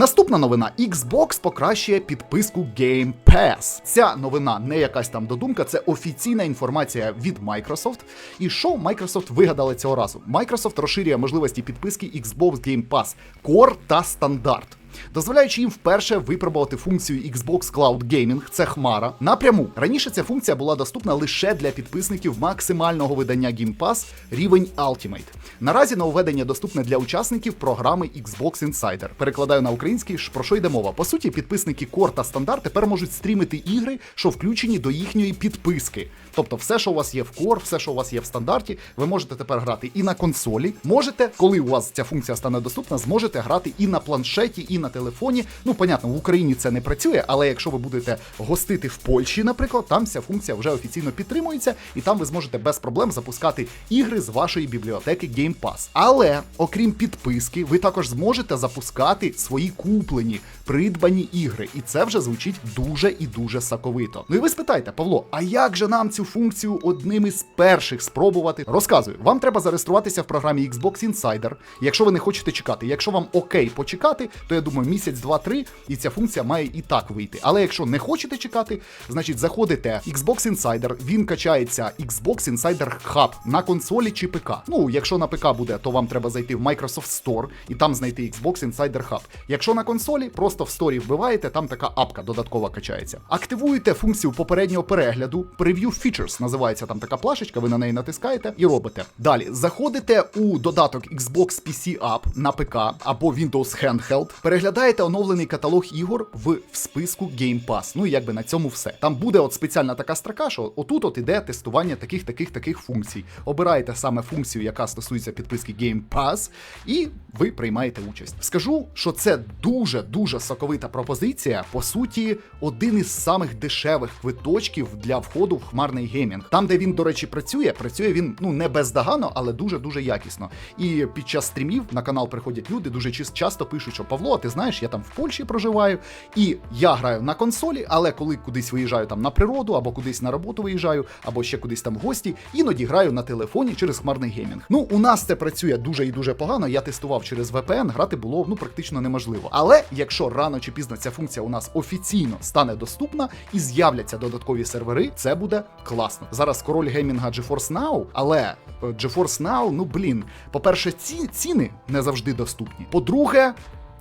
Наступна новина: Xbox покращує підписку Game Pass. Ця новина не якась там додумка, це офіційна інформація від Microsoft. І що Microsoft вигадали цього разу? Microsoft розширює можливості підписки Xbox Game Pass Core та стандарт. Дозволяючи їм вперше випробувати функцію Xbox Cloud Gaming, це Хмара, напряму. Раніше ця функція була доступна лише для підписників максимального видання Game Pass рівень Ultimate. Наразі нововведення доступне для учасників програми Xbox Insider. Перекладаю на український, про що йде мова. По суті, підписники Core та стандарт тепер можуть стрімити ігри, що включені до їхньої підписки. Тобто, все, що у вас є в Core, все, що у вас є в стандарті, ви можете тепер грати і на консолі. Можете, коли у вас ця функція стане доступна, зможете грати і на планшеті, і на телефоні. Ну, понятно, в Україні це не працює, але якщо ви будете гостити в Польщі, наприклад, там ця функція вже офіційно підтримується, і там ви зможете без проблем запускати ігри з вашої бібліотеки Game Pass. Але окрім підписки, ви також зможете запускати свої куплені, придбані ігри, і це вже звучить дуже і дуже саковито. Ну і ви спитаєте, Павло, а як же нам цю функцію одним із перших спробувати? Розказую, вам треба зареєструватися в програмі Xbox Insider. Якщо ви не хочете чекати, якщо вам окей почекати, то я думаю, місяць, два-три, і ця функція має і так вийти. Але якщо не хочете чекати, значить заходите Xbox Insider, він качається Xbox Insider Hub на консолі чи ПК. Ну, якщо на ПК буде, то вам треба зайти в Microsoft Store і там знайти Xbox Insider Hub. Якщо на консолі, просто в сторі вбиваєте, там така апка додаткова качається. Активуєте функцію попереднього перегляду, Preview Features називається там така плашечка, ви на неї натискаєте і робите. Далі заходите у додаток Xbox PC App на ПК або Windows Handheld, переглядаєте оновлений каталог ігор в, в списку Game Pass. Ну і якби на цьому все. Там буде от спеціальна така строка, що отут от іде тестування таких, таких, таких функцій. Обираєте саме функцію, яка стосується підписки Game Pass, і ви приймаєте участь. Скажу, що це дуже дуже соковита пропозиція. По суті, один із самих дешевих квиточків для входу в хмарний геймінг. Там, де він, до речі, працює, працює він ну не бездоганно, але дуже дуже якісно. І під час стрімів на канал приходять люди, дуже часто пишуть, що Павло, ти знаєш, я там в Польщі проживаю, і я граю на консолі, але коли кудись виїжджаю там на природу, або кудись на роботу виїжджаю, або ще кудись там в гості, іноді граю на телефоні через хмарний геймінг. Ну, у нас це працює дуже і дуже погано. Я тестував через VPN, грати було ну практично неможливо. Але якщо рано чи пізно ця функція у нас офіційно стане доступна і з'являться додаткові сервери, це буде класно. Зараз король геймінга GeForce Now, але е, GeForce Now, ну блін, по-перше, ці ціни не завжди доступні. По-друге,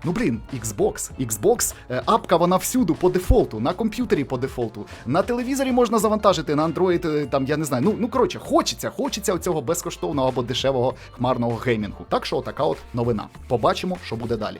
Ну блін, Xbox. Xbox, е, апка вона всюду по дефолту, на комп'ютері по дефолту, на телевізорі можна завантажити, на Android, е, там я не знаю. Ну, ну коротше, хочеться, хочеться цього безкоштовного або дешевого хмарного геймінгу. Так що така от новина. Побачимо, що буде далі.